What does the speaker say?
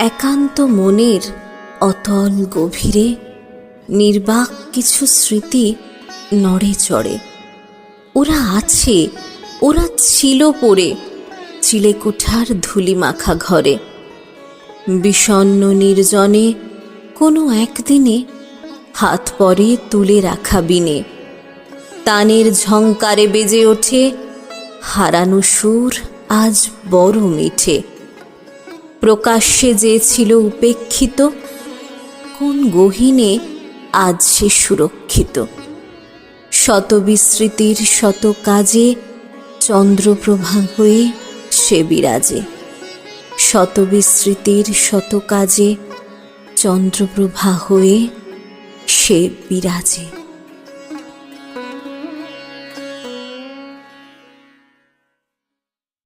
একান্ত মনের অতল গভীরে নির্বাক কিছু স্মৃতি নড়ে চড়ে। ওরা আছে, ওরা ছিল পড়ে, চিলেকুঠার ধুলি মাখা ঘরে। বিষণ্ন নির্জনে কোনো একদিনে হাত পরে তুলে রাখা বিনে। তানের ঝংকারে বেজে ওঠে হারানো সুর আজ বড় মিঠে। প্রকাশ্যে যে ছিল উপেক্ষিত, কোন গহীনে আজ সে সুরক্ষিত? শত বিস্মৃতির শত কাজে চন্দ্রপ্রভা হয়ে সে বিরাজে। শত বিস্মৃতির শত কাজে চন্দ্রপ্রভা হয়ে সে বিরাজে।